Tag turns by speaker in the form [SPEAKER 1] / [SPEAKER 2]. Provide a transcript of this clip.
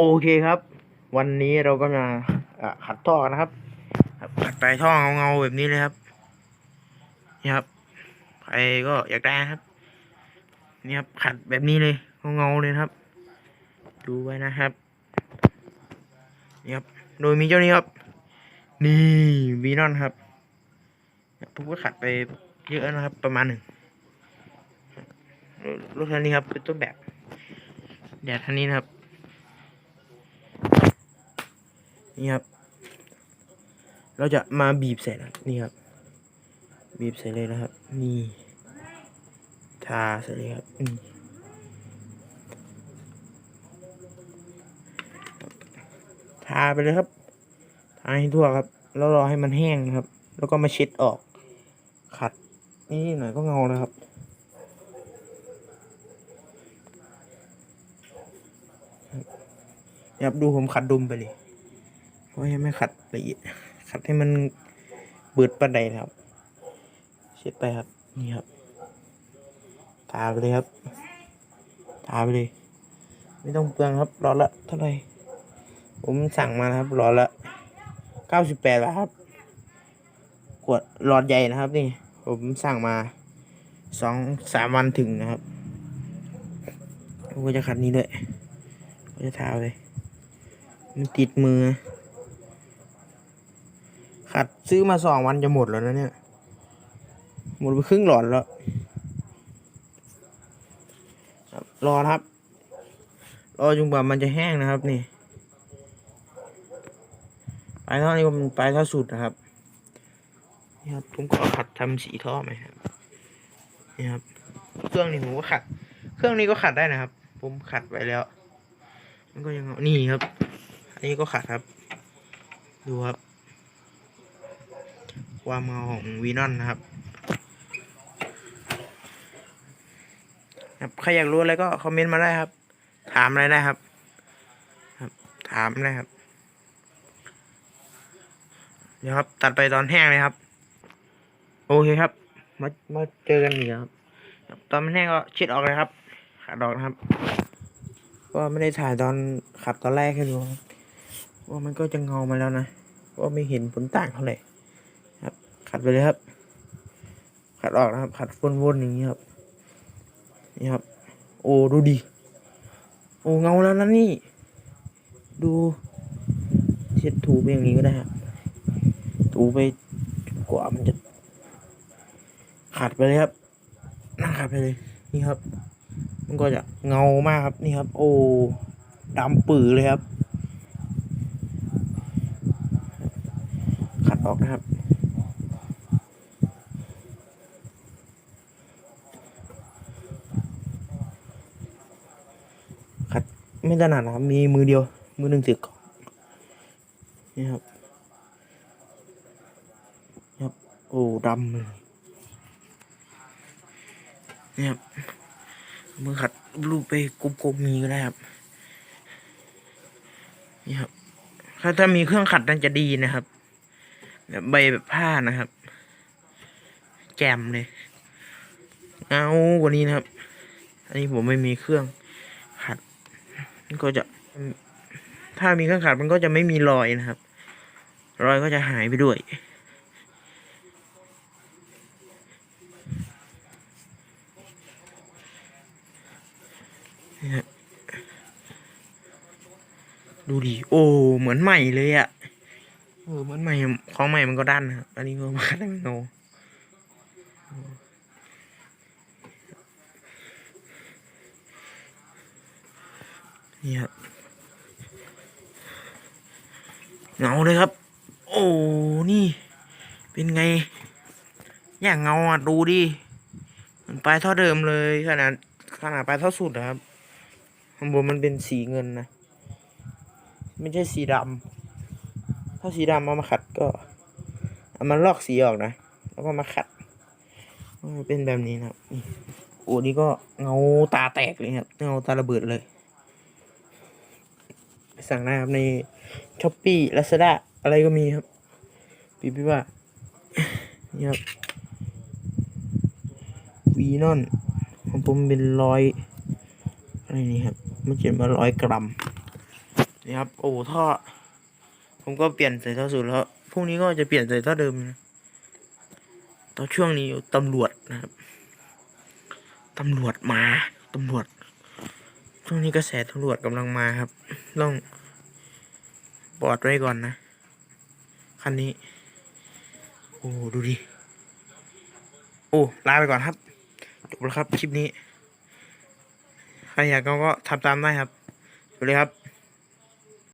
[SPEAKER 1] โอเคครับ วันนี้เราก็มาอะขัดท่อกันนะครับขัดไปท่อเงาๆแบบนี้เลยครับ นี่ครับใครก็อยากได้ครับ นี่ครับขัดแบบนี้เลยเงาๆเลยครับ ดูไว้นะครับ นี่ครับ โดยมีเจ้านี้ครับ นี่วีนอนครับผมก็ขัดไปเยอะนะครับ ประมาณหนึ่งรถคันนี้ครับเป็นต้นแบบแดดคันนี้นะครับ นี่ครับ เราจะมาบีบใส่นะนี่ครับ บีบใส่เลยนะครับ นี่ทาใส่เลยครับนี่ทาไปเลยครับ ทาให้ทั่วครับ แล้วรอให้มันแห้งครับ แล้วก็มาเช็ดออก ขัด นี่หน่อยก็เงาแล้วครับครับดูผมขัดดุมไปเลย เพรายังไม่ขัดละเอียดขัดให้มันเบิดประไดนะครับ เช็ดไปครับ นี่ครับ ทาไปเลยครับ ทาไปเลย ไม่ต้องเปลืองครับร้อนละเท่าไหร่ ผมสั่งมานะครับร้อนละเก้าสิบแปดบาทครับ ขวดหลอดใหญ่นะครับ นี่ ผมสั่งมาสองสามวันถึงนะครับผมก็จะขัดนี้ด้วยก็จะทาไปมันติดมือ ขัดซื้อมาสองวันจะหมดแล้วนะเนี่ย หมดไปครึ่งหลอดแล้วรอครับ รอจนกว่ามันจะแห้งนะครับนี่ปลายท่อนี่ก็เป็นปลายท่อสุดนะครับนี่ครับผมก็ขัดทำสีท่อไหมครับนี่ครับ เครื่องนี้ผมก็ขัด เครื่องนี้ก็ขัดได้นะครับ ผมขัดไว้แล้ว มันก็ยังเอานี่ครับ อันนี้ก็ขัดครับ ดูครับ ความเงาของวีนอนนะครับครับใครอยากรู้อะไรก็คอมเมนต์มาได้ครับ ถามอะไรได้ครับ ครับ ถามได้ครับ เดี๋ยวครับ ตัดไปตอนแห้งเลยครับ โอเคครับ มามาเจอกันอีกครับ ตอนมันแห้งก็ช็ดออกเลยครับขัดออกนะครับ ก็ไม่ได้ถ่ายตอนขัดตอนแรกให้ดูว่ามันก็จะเงามาแล้วนะว่าไม่เห็นผลต่างเท่าไหร่ ขัดไปเลยครับ ขัดออกนะครับ ขัดวนๆอย่างนี้ครับ นี่ครับ โอ้ดูดิโอ้เงาแล้วนะนี่ ดูเช็ดถูไปอย่างนี้ก็ได้ครับถูไปกว่ามันจะขัดไปเลยครับนั่งขัดไปเลย นี่ครับ มันก็จะเงามากครับ นี่ครับ โอ้ดำปื่อเลยครับ ขัดออกนะครับ ขัด ไม่ถนัดนะครับ มีมือเดียว มือหนึ่งถือกล่องนี่ครับนี่ครับ โอ้ดำเลยนี่ครับมือขัดรูปไปกลมๆมีก็ได้ครับนี่ครับ ถ้าถ้ามีเครื่องขัดน่าจะดีนะครับ แบบใบแบบผ้านะครับ แจมเลย เอากว่านี้นะครับ อันนี้ผมไม่มีเครื่อง มันก็จะ ถ้ามีเครื่องขัดมันก็จะไม่มีรอยนะครับ รอยก็จะหายไปด้วย ดูดิโอ้เหมือนใหม่เลยอะ่ะเออเหมือนใหม่ของใหม่มันก็ด้านนะครับอันนี้ก็มาได้ไม่โง นี่ครับเงาเลยครับ โอ้นี่ เป็นไง อย่างเงาอะดูดิมันปลายเท่าเดิมเลยขนาดขนาดปลายเท่าสุดนะครับข้างบนมันเป็นสีเงินนะ ไม่ใช่สีดำถ้าสีดำเอามาขัดก็เอามาลอกสีออกนะ แล้วก็มาขัดเป็นแบบนี้นะครับโอ้นี่ก็เงาตาแตกเลยครับเงาตาระเบิดเลย สั่งได้ครับในช้อปปี้ลาซาด้าอะไรก็มีครับพี่พี่ว่านี่ครับวีนอนของผมเป็นร้อยอะไรนี่ครับมันเขียนว่าร้อยกรัมนี่ครับโอ้ท่อผมก็เปลี่ยนใส่ท่อสูตรแล้วพรุ่งนี้ก็จะเปลี่ยนใส่ท่อเดิมนะตอนช่วงนี้ตำรวจนะครับตำรวจมาตำรวจ ช่วงนี้กระแสตำรวจกำลังมาครับ ต้องบอดไว้ก่อนนะ คันนี้ โอ้ ดูดิ โอ้ ลาไปก่อนครับ จบแล้วครับ คลิปนี้ ใครอยากก็ก็ทำตามได้ครับสวัสดีครับ